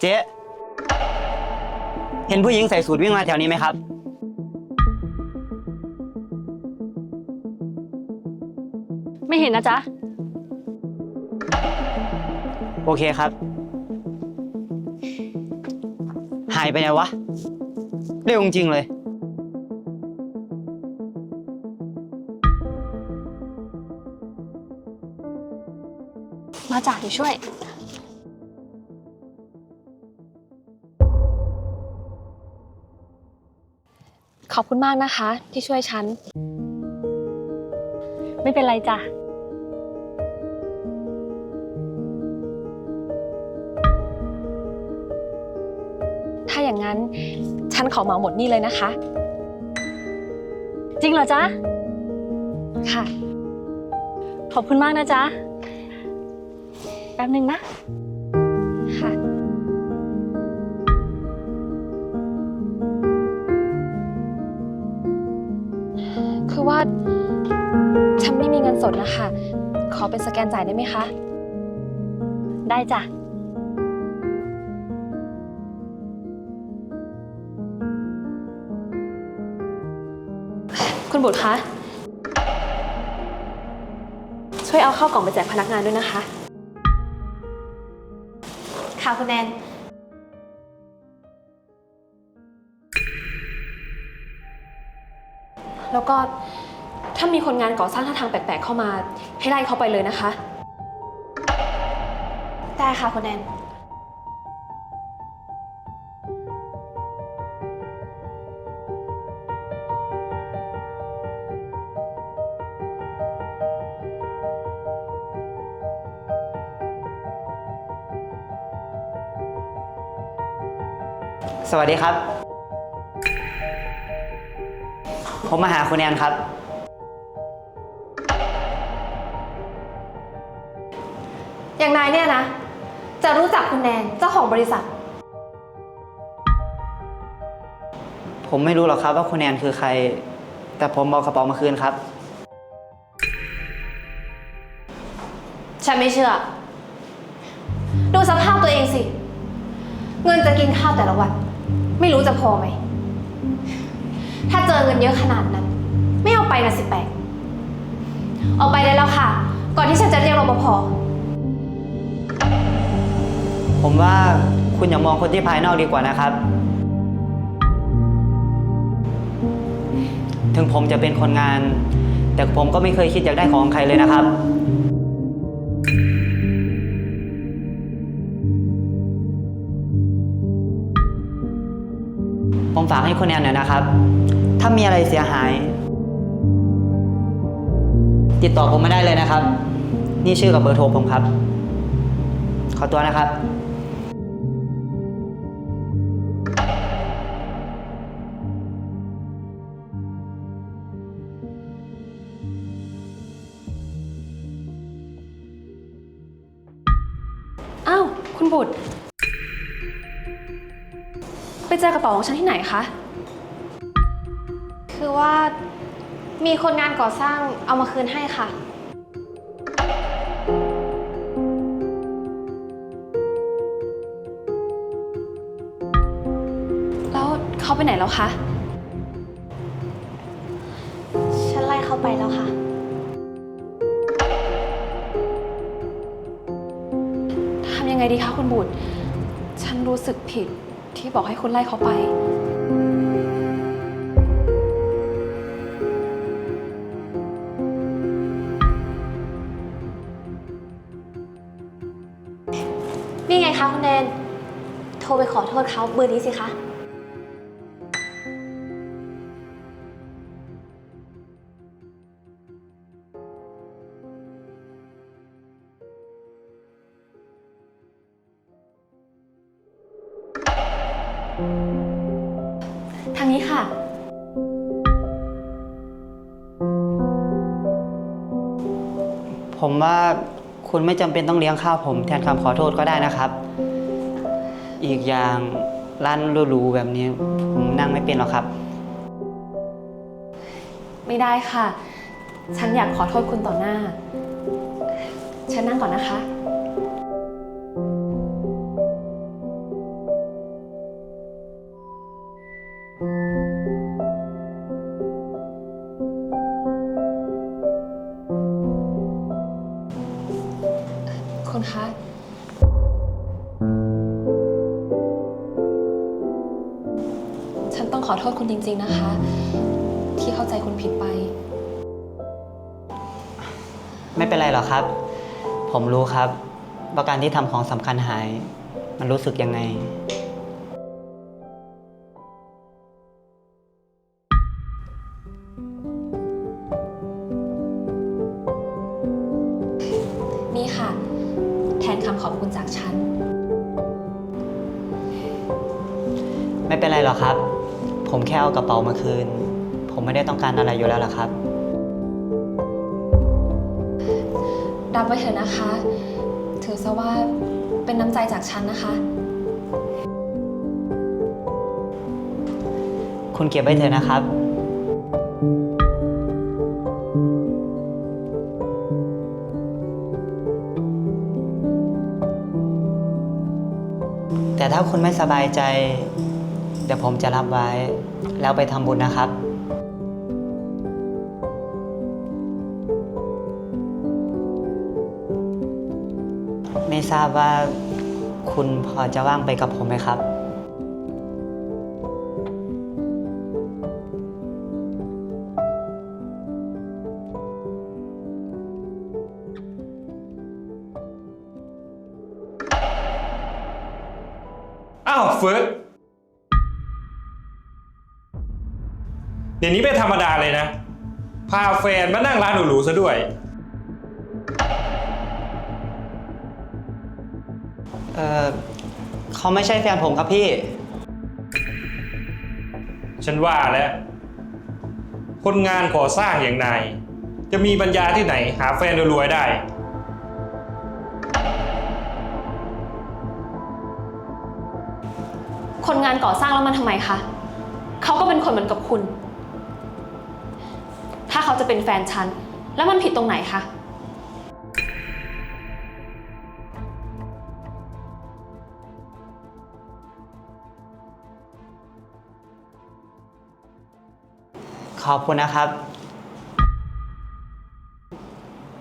เจ๊เห็นผู้หญิงใส่สูทวิ่งมาแถวนี้ไหมครับ ไม่เห็นนะจ๊ะ โอเคครับ หายไปไหนวะเร็วจริงๆเลย มาจากเดี๋ยวช่วย ขอบคุณมากนะคะ ที่ช่วยฉัน ไม่เป็นไรจ้ะ ถ้าอย่างนั้นฉันขอเหมาหมดนี่เลยนะคะ จริงเหรอจ๊ะ ค่ะ ขอบคุณมากนะจ๊ะ แป๊บหนึ่งนะค่ะ ดนะคะ ขอเป็นสแกนจ่ายได้ไหมคะ ได้จ้ะ คุณบุตรคะ ช่วยเอาเข้าวกล่องไปแจกพนักงานด้วยนะคะ ค่ะคุณแนน แล้วก็ ถ้ามีคนงานก่อสร้างท่าทางแปลกๆเข้ามา ให้ไล่เขาไปเลยนะคะ ได้ค่ะคุณแนนสวัสดีครับ ผมมาหาคุณแอนครับ จะรู้จักคุณแนนเจ้าของบริษัท ผมไม่รู้หรอกครับว่าคุณแอนคือใคร แต่ผมเอากระเป๋ามาคืนครับ ฉันไม่เชื่อ ดูสภาพตัวเองสิ เงินจะกินข้าวแต่ละวัน ไม่รู้จะพอไหม ถ้าเจอเงินเยอะขนาดนั้น ไม่เอาไปนะสิแปลกออกไปได้แล้วค่ะ ก่อนที่ฉันจะเรียกรปภ ผมว่าคุณอย่ามองคนที่ภายนอกดีกว่านะครับ ถึงผมจะเป็นคนงาน แต่ผมก็ไม่เคยคิดอยากได้ของใครเลยนะครับ ผมฝากให้คุณแอนหน่อยนะครับ ถ้ามีอะไรเสียหาย ติดต่อผมมาได้เลยนะครับ นี่ชื่อกับเบอร์โทรผมครับ ขอตัวนะครับ คุณบุตร ไปเจอกระเป๋าของฉันที่ไหนคะ คือว่ามีคนงานก่อสร้างเอามาคืนให้ค่ะ แล้วเขาไปไหนแล้วคะ ฉันไล่เขาไปแล้วค่ะ งดีคะคุณบุตร ฉันรู้สึกผิดที่บอกให้คุณไล่เขาไป นี่ไงคะคุณแนน โทรไปขอโทษเขาเบอร์นี้สิคะ ทางนี้ค่ะ ผมว่าคุณไม่จำเป็นต้องเลี้ยงข้าวผมแทนคำขอโทษก็ได้นะครับ อีกอย่างร้านหรูๆแบบนี้ ผมนั่งไม่เป็นหรอกครับ ไม่ได้ค่ะ ฉันอยากขอโทษคุณต่อหน้า ฉันนั่งก่อนนะคะ คุณคะ ฉันต้องขอโทษคุณจริง ๆนะคะ ที่เข้าใจคุณผิดไป ไม่เป็นไรหรอกครับ ผมรู้ครับ ว่าการที่ทำของสำคัญหาย มันรู้สึกยังไง นคำขอบคุณจากฉัน ไม่เป็นไรหรอกครับ ผมแค่เอากระเป๋ามาคืน ผมไม่ได้ต้องการอะไรอยู่แล้วล่ะครับ รับไว้เถอะนะคะ ถือซะว่าเป็นน้ำใจจากฉันนะคะ คุณเก็บไว้เถอะนะครับ แต่ถ้าคุณไม่สบายใจ เดี๋ยวผมจะรับไว้ แล้วไปทำบุญนะครับ ไม่ทราบว่าคุณพอจะว่างไปกับผมไหมครับ อ้าวเฟิร์สเดี๋ยวนี้เป็นธรรมดาเลยนะ พาแฟนมานั่งร้านหรูๆซะด้วย เออเขาไม่ใช่แฟนผมครับพี่ ฉันว่าแล้ว คนงานก่อสร้างอย่างนาย จะมีปัญญาที่ไหนหาแฟนรวยๆได้ คนงานก่อสร้างแล้วมันทำไมคะเขาก็เป็นคนเหมือนกับคุณ ถ้าเขาจะเป็นแฟนฉัน แล้วมันผิดตรงไหนคะขอบคุณนะครับ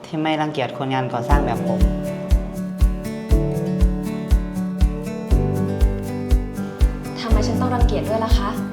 ที่ไม่รังเกียจคนงานก่อสร้างแบบผม เกียจด้วยล่ะคะ